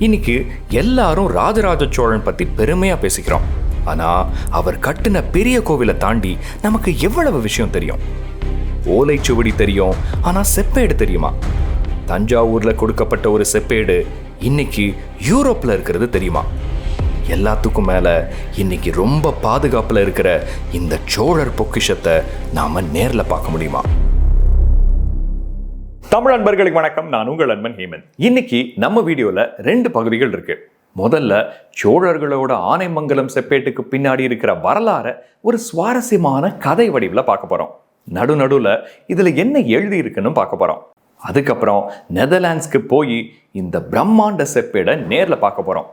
இன்னைக்கு எல்லாரும் ராஜராஜ சோழன் பத்தி பெருமையா பேசிக்கிறோம். ஆனா அவர் கட்டின பெரிய கோவிலை தாண்டி நமக்கு எவ்வளவு விஷயம் தெரியும்? ஓலைச்சுவடி தெரியும் ஆனா செப்பேடு தெரியுமா? தஞ்சாவூர்ல கொடுக்கப்பட்ட ஒரு செப்பேடு இன்னைக்கு யூரோப்ல இருக்கிறது தெரியுமா? எல்லாத்துக்கும் மேல இன்னைக்கு ரொம்ப பாதுகாப்புல இருக்கிற இந்த சோழர் பொக்கிஷத்தை நாம நேர்ல பார்க்க முடியுமா? தமிழ் அன்பர்களுக்கு வணக்கம். நான் உங்கள் அன்பன் ஹேமன் இன்னைக்கு நம்ம வீடியோவில் ரெண்டு பகுதிகள் இருக்கு. முதல்ல சோழர்களோட ஆனைமங்கலம் செப்பேட்டுக்கு பின்னாடி இருக்கிற வரலாறை ஒரு சுவாரஸ்யமான கதை வடிவில் பார்க்க போகிறோம் நடு நடுவில் என்ன எழுதி இருக்குன்னு பார்க்க போகிறோம் அதுக்கப்புறம் நெதர்லாண்ட்ஸ்க்கு போய் இந்த பிரம்மாண்ட செப்பேடை நேரில் பார்க்க போகிறோம்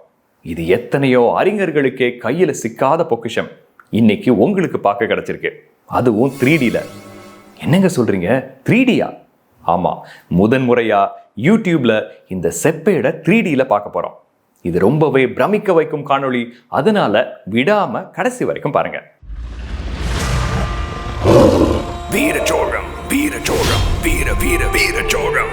இது எத்தனையோ அறிஞர்களுக்கே கையில் சிக்காத பொக்கிஷம். இன்னைக்கு உங்களுக்கு பார்க்க கிடச்சிருக்கு. அதுவும் த்ரீடியில் என்னங்க சொல்கிறீங்க த்ரீடியா ஆமாம் முதன்முறையாக யூடியூப்பில் யூடியூப்ல இந்த செப்பேட த்ரீ டியில் பார்க்க போறோம். இது ரொம்பவே பிரமிக்க வைக்கும் காணொளி. அதனால விடாம கடைசி வரைக்கும் பாருங்க. வீரச்சோழம் வீரச்சோழம் வீர வீர வீரச்சோழம்.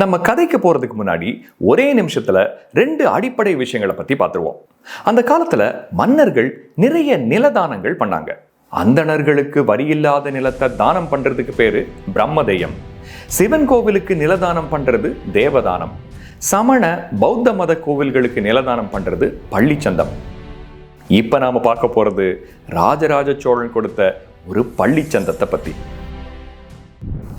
நம்ம கதைக்கு போறதுக்கு முன்னாடி ஒரே நிமிஷத்துல ரெண்டு அடிப்படை விஷயங்களை பத்தி பார்த்துருவோம். அந்த காலத்துல மன்னர்கள் நிறைய நிலதானங்கள் பண்ணாங்க. அந்தணர்களுக்கு வரியில்லாத நிலத்தை தானம் பண்றதுக்கு பேரு பிரம்மதெயம். சிவன் கோவிலுக்கு நிலதானம் பண்றது தேவதானம். சமண பௌத்த மத கோவில்களுக்கு நிலதானம் பண்றது பள்ளிச்சந்தம். இப்ப நாம பார்க்க போறது ராஜராஜ சோழன் கொடுத்த ஒரு பள்ளிச்சந்தத்தை பத்தி.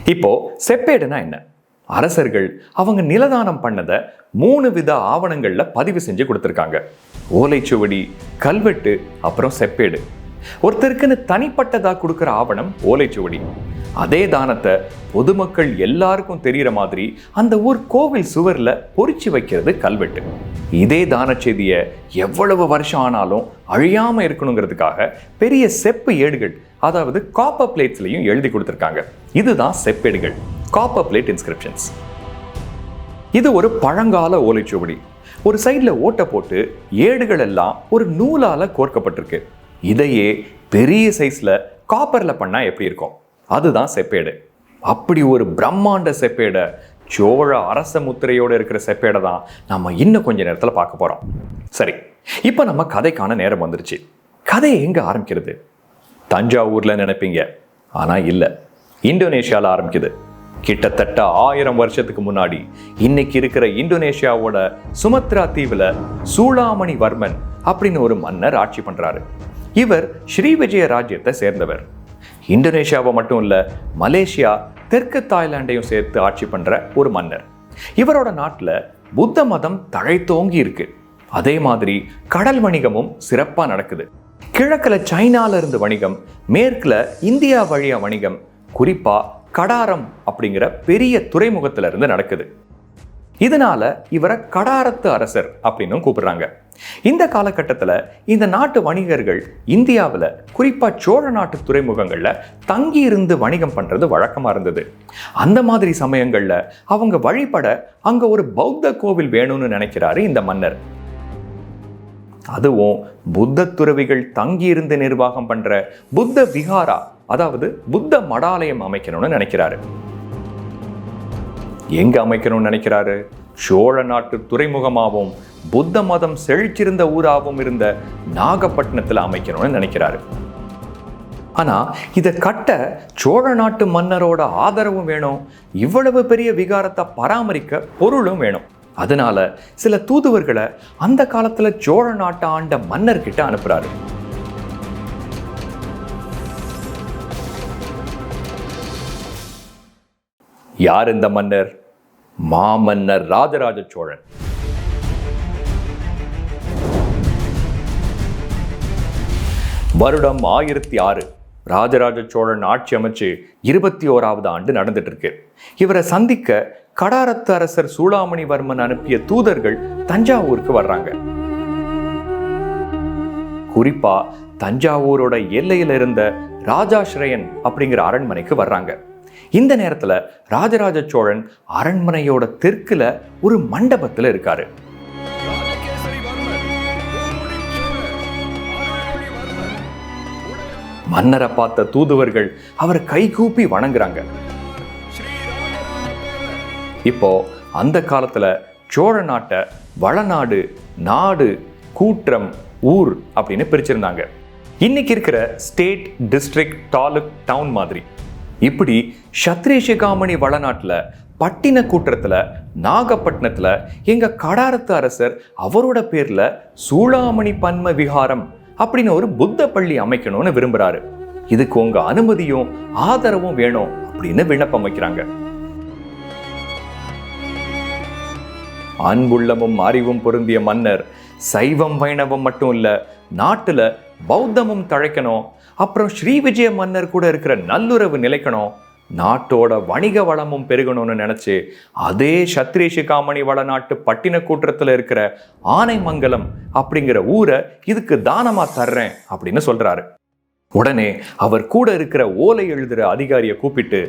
இப்போ செப்பேடுனா என்ன? அரசர்கள் அவங்க நிலதானம் பண்ணதை மூணு வித ஆவணங்கள்ல பதிவு செஞ்சு கொடுத்துருக்காங்க. ஓலைச்சுவடி கல்வெட்டு அப்புறம் செப்பேடு. ஒருத்தருக்குன்னு தனிப்பட்டதா கொடுக்குற ஆவணம் ஓலைச்சுவடி. அதே தானத்தை பொதுமக்கள் எல்லாருக்கும் தெரிகிற மாதிரி அந்த ஊர் கோவில் சுவர்ல பொறிச்சு வைக்கிறது கல்வெட்டு. இதே தான செய்தியை எவ்வளவு வருஷம் ஆனாலும் அழியாம இருக்கணுங்கிறதுக்காக பெரிய செப்பு ஏடுகள் அதாவது காப்பர் பிளேட்ஸ்லையும் எழுதி கொடுத்துருக்காங்க. இதுதான் செப்பேடுகள். காப்பர் பிளேட் இன்ஸ்கிரிப்ஷன்ஸ் இது ஒரு பழங்கால ஓலைச்சுவடி. ஒரு சைடில் ஓட்டை போட்டு ஏடுகள் எல்லாம் ஒரு நூலால கோர்க்கப்பட்டிருக்கு. இதையே பெரிய சைஸில் காப்பர்ல பண்ணா எப்படி இருக்கும்? அதுதான் செப்பேடு. அப்படி ஒரு பிரம்மாண்ட செப்பேடை சோழ அரச முத்திரையோடு இருக்கிற செப்பேடை தான் நம்ம இன்னும் கொஞ்ச நேரத்தில் பார்க்க போறோம். சரி இப்போ நம்ம கதைக்கான நேரம் வந்துருச்சு. கதை எங்க ஆரம்பிக்கிறது? தஞ்சாவூர்ல நினைப்பீங்க. ஆனா இல்லை இந்தோனேஷியால ஆரம்பிக்குது. கிட்டத்தட்ட ஆயிரம் வருஷத்துக்கு முன்னாடி இன்னைக்கு இருக்கிற இந்தோனேஷியாவோட சுமத்ரா தீவுல சூளாமணி வர்மன் அப்படின்னு ஒரு மன்னர் ஆட்சி பண்றாரு. இவர் ஸ்ரீவிஜய ராஜ்யத்தை சேர்ந்தவர். இந்தோனேஷியாவை மட்டும் இல்ல மலேசியா தெற்கு தாய்லாண்டையும் சேர்த்து ஆட்சி பண்ற ஒரு மன்னர். இவரோட நாட்டுல புத்த மதம் தழைத்தோங்கி இருக்கு. அதே மாதிரி கடல் வணிகமும் சிறப்பா நடக்குது. கிழக்குல சைனால இருந்து வணிகம் மேற்குல இந்தியா வழியா வணிகம் குறிப்பா கடாரம் அப்படிங்கிற பெரிய துறைமுகத்துல இருந்து நடக்குது. இதனால இவரை கடாரத்து அரசர் அப்படின்னும் கூப்பிடுறாங்க. இந்த காலகட்டத்தில் இந்த நாட்டு வணிகர்கள் இந்தியாவில் குறிப்பாக சோழ நாட்டு துறைமுகங்களில் தங்கி இருந்து வணிகம் பண்ணுறது வழக்கமாக இருந்தது. அந்த மாதிரி சமயங்களில் அவங்க வழிபட அங்கே ஒரு பௌத்த கோவில் வேணும்னு நினைக்கிறாரு இந்த மன்னர். அதுவும் புத்த துறவிகள் தங்கியிருந்து நிர்வாகம் பண்ணுற புத்த விஹாரா அதாவது புத்த மடாலயம் அமைக்கணும்னு நினைக்கிறாரு. எங்க அமைக்கணும்னு நினைக்கிறாரு? சோழ நாட்டு துறைமுகமாகவும் புத்த மதம் செழிச்சிருந்த ஊராகவும் இருந்த நாகப்பட்டினத்தில் அமைக்கணும்னு நினைக்கிறாரு. ஆனா இதை கட்ட சோழ நாட்டு மன்னரோட ஆதரவும் வேணும் இவ்வளவு பெரிய விகாரத்தை பராமரிக்க பொருளும் வேணும். அதனால சில தூதுவர்களை அந்த காலத்துல சோழ நாட்டை ஆண்ட மன்னர்கிட்ட அனுப்புறாரு. யார் இந்த மன்னர்? மாமன்னர் ராஜராஜ சோழன். வருடம் ஆயிரத்தி ஆறு ராஜராஜ சோழன் ஆட்சி அமைச்சு இருபத்தி ஓராவது ஆண்டு நடந்துட்டு இருக்கு இவரை சந்திக்க கடாரத்து அரசர் சூளாமணிவர்மன் அனுப்பிய தூதர்கள் தஞ்சாவூருக்கு வர்றாங்க. குறிப்பா தஞ்சாவூரோட எல்லையில இருந்த ராஜாஸ்ரயன் அப்படிங்கிற அரண்மனைக்கு வர்றாங்க. இந்த நேரத்துல ராஜராஜ சோழன் அரண்மனையோட தெற்குல ஒரு மண்டபத்துல இருக்காரு. மன்னரை பார்த்த தூதுவர்கள் அவரை கைகூப்பி வணங்குறாங்க. இப்போ அந்த காலத்துல சோழ நாட்டை வளநாடு நாடு கூற்றம் ஊர் அப்படின்னு பிரிச்சிருந்தாங்க. இன்னைக்கு இருக்கிற ஸ்டேட் டிஸ்ட்ரிக்ட் தாலுக் டவுன் மாதிரி. இப்படி சத்ரேஷிகாமணி வளநாட்டில் பட்டின கூட்டத்தில் நாகப்பட்டினத்தில் எங்கள் கடாரத்து அரசர் அவரோட பேரில் சூளாமணி பன்ம விகாரம் அப்படின்னு ஒரு புத்த பள்ளி அமைக்கணும்னு விரும்புகிறாரு இதுக்கு உங்கள் அனுமதியும் ஆதரவும் வேணும் அப்படின்னு விண்ணப்பம் வைக்கிறாங்க. அன்புள்ளமும் அறிவும் பொருந்திய மன்னர் சைவம் வைணவம் மட்டும் இல்லை நாட்டில் பௌத்தமும் தழைக்கணும் அப்புறம் ஸ்ரீ விஜய மன்னர் கூட இருக்கிற நல்லுறவு நிலைக்கணும். நாட்டோட வணிக வளமும் பெருகணும்னு நினச்சி அதே சத்ரேஷிகாமணி வளநாட்டு பட்டின கூட்டத்தில் இருக்கிற ஆனைமங்கலம் அப்படிங்கிற ஊரை இதுக்கு தானமாக தர்றேன் அப்படின்னு சொல்றாரு. உடனே அவர் கூட இருக்கிற ஓலை எழுதுகிற அதிகாரியை கூப்பிட்டு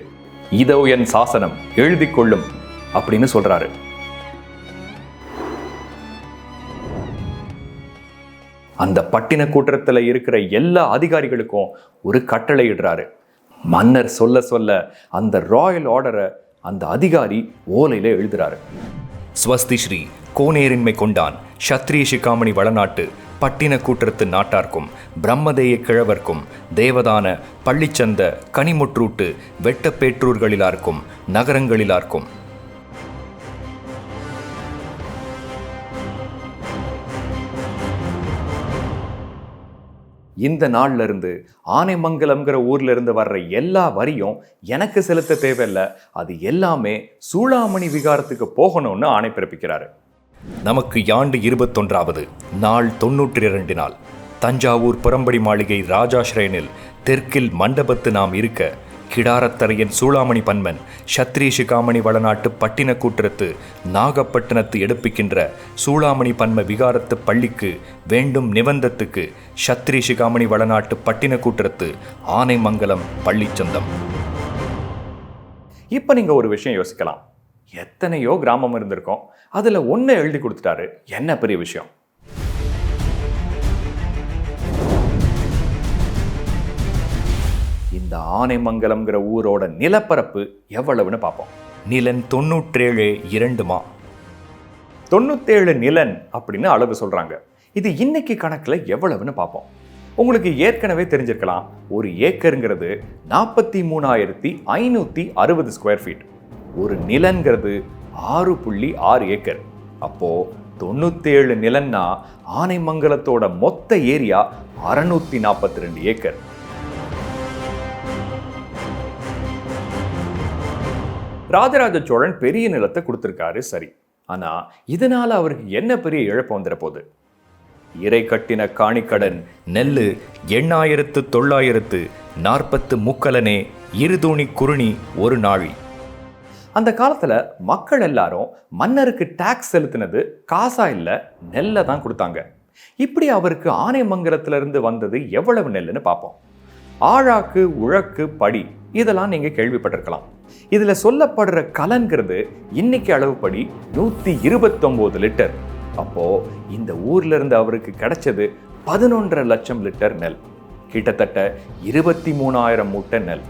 இதோ என் சாசனம் எழுதி கொள்ளும் அப்படின்னு சொல்றாரு. அந்த பட்டின கூட்டத்தில் இருக்கிற எல்லா அதிகாரிகளுக்கும் ஒரு கட்டளை இடுறாரு. மன்னர் சொல்ல சொல்ல அந்த ராயல் ஆர்டரை அந்த அதிகாரி ஓலையில் எழுதுறாரு. ஸ்வஸ்தி ஸ்ரீ கோனேரின்மை கொண்டான் சத்ரிய சிகாமணி வளநாட்டு பட்டின கூற்றத்து நாட்டார்க்கும் பிரம்மதேய கிழவர்க்கும் தேவதான பள்ளிச்சந்த கனிமுற்றூட்டு வெட்டப்பேற்றூர்களிலார்க்கும் நகரங்களிலார்க்கும். இந்த நாள்ல இருந்து ஆனைமங்கலம்ங்கிற ஊர்ல இருந்து வர்ற எல்லா வரியும் எனக்கு செலுத்த தேவையில்ல. அது எல்லாமே சூளாமணி விகாரத்துக்கு போகணும்னு ஆணை பிறப்பிக்கிறாரு. நமக்கு யாண்டு இருபத்தொன்றாவது நாள் தொன்னூற்றி இரண்டு நாள். தஞ்சாவூர் புறம்படி மாளிகை ராஜாஸ்ரயனில் தெற்கில் மண்டபத்து நாம் இருக்க கிடாரத்தரையன் சூளாமணி பன்மன் சத்ரி சிகாமணி வளநாட்டு பட்டின கூற்றத்து நாகப்பட்டினத்து எடுப்பிக்கின்ற சூளாமணி பன்ம விகாரத்து பள்ளிக்கு வேண்டும் நிபந்தத்துக்கு சத்ரி சிகாமணி வளநாட்டு பட்டின கூற்றத்து ஆனைமங்கலம் பள்ளிச்சந்தம் இப்போ நீங்கள் ஒரு விஷயம் யோசிக்கலாம். எத்தனையோ கிராமம் இருந்திருக்கோம். அதில் ஒன்று எழுதி கொடுத்துட்டாரு. என்ன பெரிய விஷயம்? ஆனைமங்கலம்ங்கிற ஊரோட நிலப்பரப்பு எவ்வளவுன்னு பார்ப்போம். நிலன் தொண்ணூற்றேழு இரண்டுமா? தொண்ணூத்தேழு நிலன் அப்படின்னு அளவு சொல்றாங்க. இது இன்னைக்கு கணக்கில் எவ்வளவுன்னு பார்ப்போம். உங்களுக்கு ஏற்கனவே தெரிஞ்சிருக்கலாம். ஒரு ஏக்கருங்கிறது நாற்பத்தி மூணாயிரத்தி ஐநூற்றி அறுபது ஸ்கொயர் ஃபீட் ஒரு நிலன்கிறது ஆறு புள்ளி ஆறு ஏக்கர். அப்போ தொண்ணூத்தேழு நிலன்னா ஆனைமங்கலத்தோட மொத்த ஏரியா அறுநூத்தி நாற்பத்தி ரெண்டு ஏக்கர். ராஜராஜ சோழன் பெரிய நிலத்தை கொடுத்துருக்காரு சரி. ஆனால் இதனால் அவருக்கு என்ன பெரிய இழப்பு வந்துட போகுது இறை கட்டின காணிக்கடன் நெல்லு எண்ணாயிரத்து தொள்ளாயிரத்து நாற்பத்து முக்கலனே இருதூணி குருணி ஒரு நாழி. அந்த காலத்தில் மக்கள் எல்லாரும் மன்னருக்கு டாக்ஸ் செலுத்தினது காசா இல்லை நெல்லை தான் கொடுத்தாங்க. இப்படி அவருக்கு ஆனைமங்கலத்திலிருந்து வந்தது எவ்வளவு நெல்லுன்னு பார்ப்போம் ஆழாக்கு உழக்கு படி இதெல்லாம் நீங்கள் கேள்விப்பட்டிருக்கலாம். இதில் சொல்லப்படுற கலன்கிறது இன்னைக்கு அளவுப்படி நூற்றி இருபத்தொம்போது லிட்டர். அப்போ இந்த ஊர்லேருந்து அவருக்கு கிடைச்சது பதினொன்றரை லட்சம் லிட்டர் நெல். கிட்டத்தட்ட இருபத்தி மூணாயிரம் மூட்டை நெல்.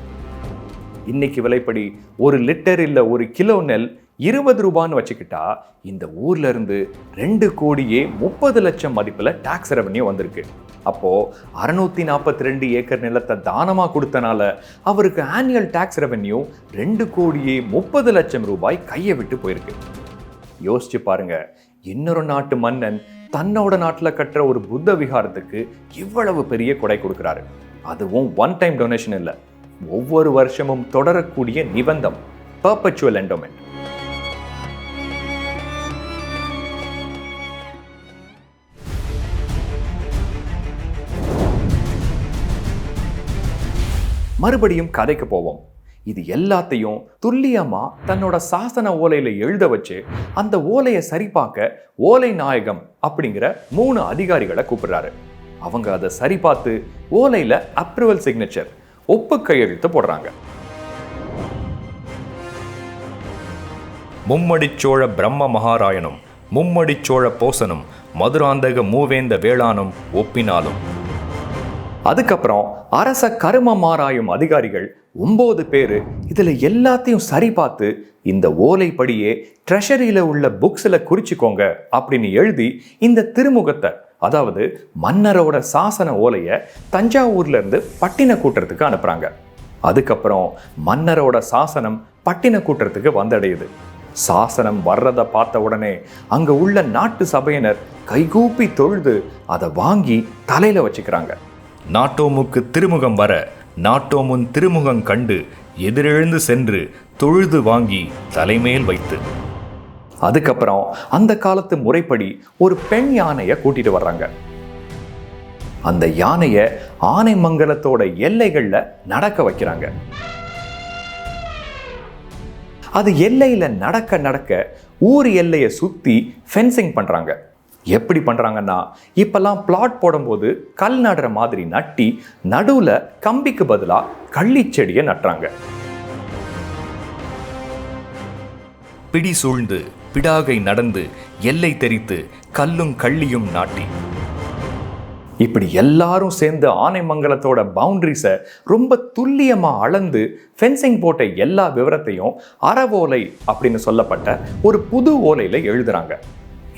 இன்னைக்கு விலைப்படி ஒரு லிட்டர் இல்லை ஒரு கிலோ நெல் இருபது ரூபான்னு வச்சுக்கிட்டா இந்த ஊர்லேருந்து ரெண்டு கோடியே முப்பது லட்சம் மதிப்பில் டாக்ஸ் ரெவன்யூ வந்திருக்கு. அப்போது அறநூற்றி நாற்பத்தி ரெண்டு ஏக்கர் நிலத்தை தானமாக கொடுத்தனால அவருக்கு ஆனுவல் டேக்ஸ் ரெவென்யூ ரெண்டு கோடியே முப்பது லட்சம் ரூபாய் கையை விட்டு போயிருக்கு. யோசிச்சு பாருங்க இன்னொரு நாட்டு மன்னன் தன்னோட நாட்டில் கட்டுற ஒரு புத்த விகாரத்துக்கு இவ்வளவு பெரிய கொடை கொடுக்குறாரு. அதுவும் ஒன் டைம் டொனேஷன் இல்லை. ஒவ்வொரு வருஷமும் தொடரக்கூடிய நிபந்தம் பர்பச்சுவல் என்டோமெண்ட் மறுபடியும் கதைக்கு போவோம். இது எல்லாத்தையும் துல்லியமாக தன்னோட சாசன ஓலையில் எழுத வச்சு அந்த ஓலையை சரிபார்க்க ஓலை நாயகம் அப்படிங்கிற மூணு அதிகாரிகளை கூப்பிடுறாரு. அவங்க அதை சரிபார்த்து ஓலையில் அப்ரூவல் சிக்னேச்சர் ஒப்பு கையெழுத்து போடுறாங்க. மும்மடிச்சோழ பிரம்ம மகாராயனும் மும்மடிச்சோழ போசனும் மதுராந்தக மூவேந்த வேளானும் ஒப்பினாலும் அதுக்கப்புறம் அரச கருமம் ஆராயும் அதிகாரிகள் ஒம்பது பேர் இதில் எல்லாத்தையும் சரி பார்த்து இந்த ஓலைப்படியே ட்ரெஷரியில் உள்ள புக்ஸில் குறிச்சிக்கோங்க அப்படின்னு எழுதி இந்த திருமுகத்தை அதாவது மன்னரோட சாசன ஓலையை தஞ்சாவூர்லேருந்து பட்டின பட்டினக்கூட்டத்துக்கு அனுப்புகிறாங்க அதுக்கப்புறம் மன்னரோட சாசனம் பட்டினக்கூட்டத்துக்கு வந்தடையுது. சாசனம் வர்றதை பார்த்த உடனே அங்கே உள்ள நாட்டு சபையினர் கைகூப்பி தொழுது அதை வாங்கி தலையில் வச்சுக்கிறாங்க. நாட்டோமுக்கு திருமுகம் வர நாட்டோமுன் திருமுகம் கண்டு எதிரெழுந்து சென்று தொழுது வாங்கி தலைமேல் வைத்து. அதுக்கப்புறம் அந்த காலத்து முறைப்படி ஒரு பெண் யானையை கூட்டிட்டு வர்றாங்க. அந்த யானையை ஆனைமங்கலத்தோட எல்லைகள்ல நடக்க வைக்கிறாங்க. அது எல்லையில நடக்க நடக்க ஊர் எல்லையை சுத்தி ஃபென்சிங் பண்றாங்க. எப்படி பண்றாங்கன்னா இப்பெல்லாம் பிளாட் போடும்போது கல் நடுற மாதிரி நட்டி நடுவுல கம்பிக்கு பதிலா கள்ளிச்செடியை நட்டுறாங்க. பிடி சூழ்ந்து பிடாகை நடந்து எல்லை தெரித்து கல்லும் கள்ளியும் நாட்டி. இப்படி எல்லாரும் சேர்ந்து ஆனைமங்கலத்தோட பவுண்டரிஸை ரொம்ப துல்லியமா அளந்து ஃபென்சிங் போட்ட எல்லா விவரத்தையும் அறவோலை அப்படின்னு சொல்லப்பட்ட ஒரு புது ஓலையில எழுதுறாங்க.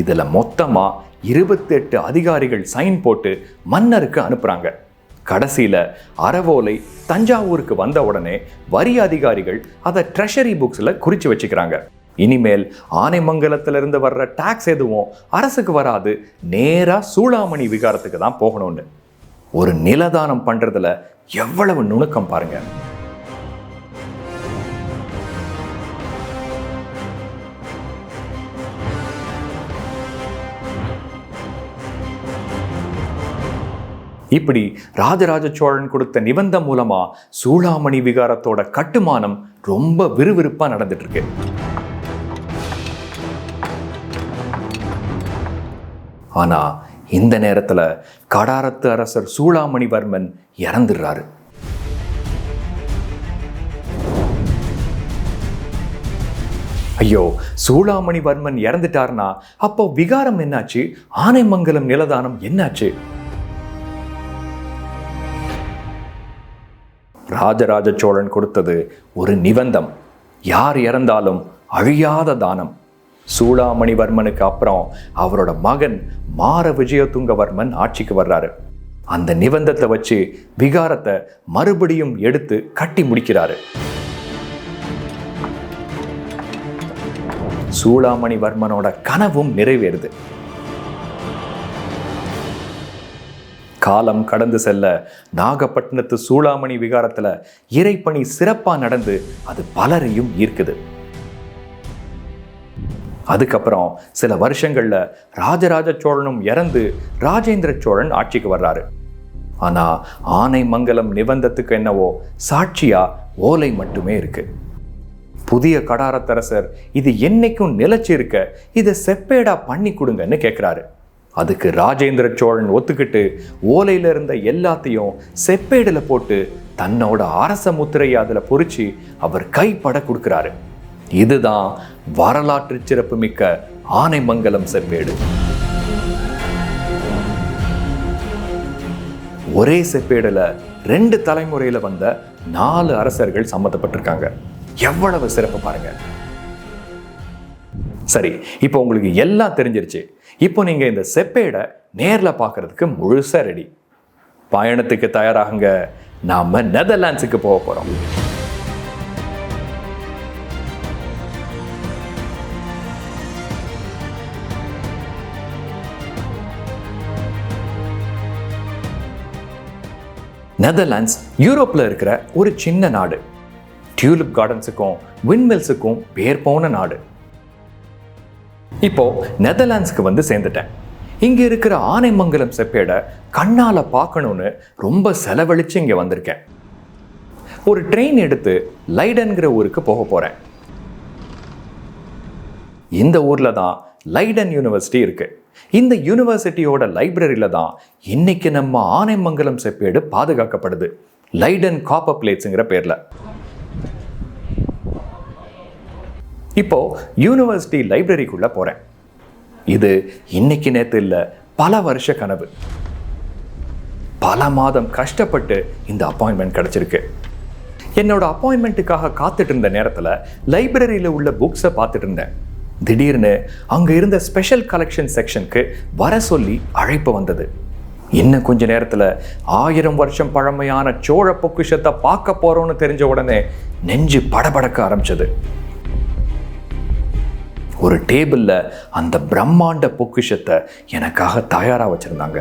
இதில் மொத்தமாக இருபத்தெட்டு அதிகாரிகள் சைன் போட்டு மன்னருக்கு அனுப்புகிறாங்க கடைசியில் அறவோலை தஞ்சாவூருக்கு வந்த உடனே வரி அதிகாரிகள் அதை ட்ரெஷரி புக்ஸில் குறித்து வச்சுக்கிறாங்க. இனிமேல் ஆனைமங்கலத்திலிருந்து வர்ற டாக்ஸ் எதுவும் அரசுக்கு வராது நேராக சூளாமணி விகாரத்துக்கு தான் போகணும்னு. ஒரு நிலதானம் பண்ணுறதுல எவ்வளவு நுணுக்கம் பாருங்க. இப்படி ராஜராஜ சோழன் கொடுத்த நிபந்தம் மூலமா சூளாமணி விகாரத்தோட கட்டுமானம் ரொம்ப விறுவிறுப்பா நடந்துட்டு இருக்கு ஆனா இந்த நேரத்துல கடாரத்து அரசர் சூளாமணிவர்மன் இறந்துடுறாரு. ஐயோ சூளாமணிவர்மன் இறந்துட்டார்னா அப்போ விகாரம் என்னாச்சு? ஆனைமங்கலம் நிலதானம் என்னாச்சு? ராஜராஜ சோழன் கொடுத்தது ஒரு நிபந்தம் யார் இறந்தாலும் அழியாத தானம். சூளாமணிவர்மனுக்கு அப்புறம் அவரோட மகன் மார விஜயதுங்கவர்மன் ஆட்சிக்கு வர்றாரு. அந்த நிபந்தத்தை வச்சு விகாரத்தை மறுபடியும் எடுத்து கட்டி முடிக்கிறாரு. சூளாமணிவர்மனோட கனவும் நிறைவேறுது. காலம் கடந்து செல்ல நாகப்பட்டினத்து சூளாமணி விகாரத்தில் இறைப்பணி சிறப்பாக நடந்து அது பலரையும் ஈர்க்குது. அதுக்கப்புறம் சில வருஷங்களில் ராஜராஜ சோழனும் இறந்து ராஜேந்திர சோழன் ஆட்சிக்கு வர்றாரு. ஆனால் ஆனைமங்கலம் நிபந்தத்துக்கு என்னவோ சாட்சியாக ஓலை மட்டுமே இருக்கு. புதிய கடாரத்தரசர் இது என்னைக்கும் நிலைச்சு இருக்க இதை செப்பேடா பண்ணி கொடுங்கன்னு கேட்குறாரு அதுக்கு ராஜேந்திர சோழன் ஒத்துக்கிட்டு ஓலையில இருந்த எல்லாத்தையும் செப்பேடுல போட்டு தன்னோட அரச முத்திரையை அதுல பொறிச்சு அவர் கைப்பட கொடுக்குறாரு. இதுதான் வரலாற்று சிறப்புமிக்க ஆனைமங்கலம் செப்பேடு. ஒரே செப்பேடுல ரெண்டு தலைமுறையில வந்த நாலு அரசர்கள் சம்மந்தப்பட்டிருக்காங்க எவ்வளவு சிறப்பு பாருங்க. சரி இப்போ உங்களுக்கு எல்லாம் தெரிஞ்சிருச்சு. இப்போ நீங்கள் இந்த செப்பேடை நேரில் பார்க்கறதுக்கு முழுசாக ரெடி பயணத்துக்கு தயாராகுங்க. நாம் நெதர்லாண்ட்ஸுக்கு போக போகிறோம் நெதர்லாண்ட்ஸ் யூரோப்பில் இருக்கிற ஒரு சின்ன நாடு. டியூலிப் கார்டன்ஸுக்கும் விண்மில்ஸுக்கும் பேர் போன நாடு. இப்போ நெதர்லாண்ட்ஸ்க்கு வந்து சேர்ந்துட்டேன். இங்கே இருக்கிற ஆனைமங்கலம் செப்பேடை கண்ணால பார்க்கணும்னு ரொம்ப செலவழிச்சு இங்கே வந்திருக்கேன். ஒரு ட்ரெயின் எடுத்து லைடன்கிற ஊருக்கு போக போகிறேன் இந்த ஊரில் தான் லைடன் யூனிவர்சிட்டி இருக்குது இந்த யூனிவர்சிட்டியோட லைப்ரரியில் தான் இன்னைக்கு நம்ம ஆனைமங்கலம் செப்பேடு பாதுகாக்கப்படுது. லைடன் காப்பர் பிளேட்ஸுங்கிற பேரில். இப்போ யூனிவர்சிட்டி லைப்ரரிக்குள்ள போறேன். இது இன்னைக்கு நேற்று இல்லை பல வருஷ கனவு. பல மாதம் கஷ்டப்பட்டு இந்த அப்பாயின்மெண்ட் கிடைச்சிருக்கு. என்னோட அப்பாயின்மெண்ட்டுக்காக காத்துட்டு இருந்த நேரத்தில் லைப்ரரியில் உள்ள புக்ஸை பார்த்துட்டு இருந்தேன். திடீர்னு அங்கே இருந்த ஸ்பெஷல் கலெக்ஷன் செக்ஷனுக்கு வர சொல்லி அழைப்பு வந்தது. இன்னும் கொஞ்ச நேரத்தில் ஆயிரம் வருஷம் பழமையான சோழ பொக்கிஷத்தை பார்க்க போகிறோன்னு தெரிஞ்ச உடனே நெஞ்சு படபடக்க ஆரம்பிச்சது. ஒரு டேபிளில் அந்த பிரம்மாண்ட பொக்கிஷத்தை எனக்காக தயாராக வச்சுருந்தாங்க.